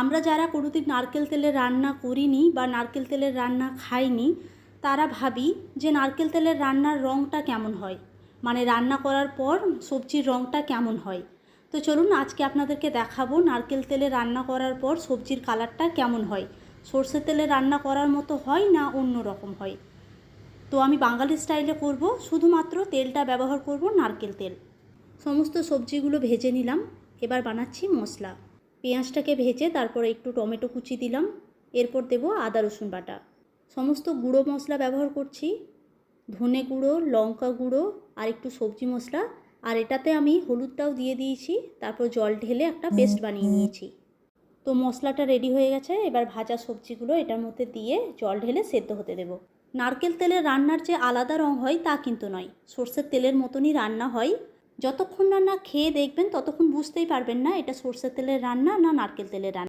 আমরা যারা কোনোদিন নারকেল তেলের রান্না করিনি বা নারকেল তেলের রান্না খাইনি, তারা ভাবি যে নারকেল তেলের রান্নার রঙটা কেমন হয়? মানে রান্না করার পর সবজির রঙটা কেমন হয়? তো চলুন আজকে আপনাদেরকে দেখাবো নারকেল তেলে রান্না করার পর সবজির কালারটা কেমন হয়? সর্ষের তেলে রান্না করার মতো হয় না অন্য রকম হয়? তো আমি বাঙালি স্টাইলে করব, শুধুমাত্র তেলটা ব্যবহার করব নারকেল তেল। সমস্ত সবজিগুলো ভেজে নিলাম, এবার বানাচ্ছি মশলা। পেঁয়াজটাকে ভেজে তারপরে একটু টমেটো কুচি দিলাম। এরপর দেব আদা, রসুন বাটা। সমস্ত গুঁড়ো মশলা ব্যবহার করছি। ধনে গুঁড়ো, লঙ্কা গুঁড়ো, আর একটু সবজি মশলা। আর এটাতে আমি হলুদটাও দিয়ে দিয়েছি। তারপর জল ঢেলে একটা পেস্ট বানিয়ে নিয়েছি। তো মশলাটা রেডি হয়ে গেছে। এবার ভাজা সবজিগুলো এটার মধ্যে দিয়ে জল ঢেলে সেদ্ধ হতে দেব। নারকেল তেলের রান্নার যে আলাদা রং হয় তা কিন্তু নয়। সর্ষের তেলের মতনই রান্না হয়। যতক্ষণ না না খেয়ে দেখবেন, ততক্ষণ বুঝতেই পারবেন না এটা সর্ষের তেলের রান্না না নারকেল তেলের রান্না।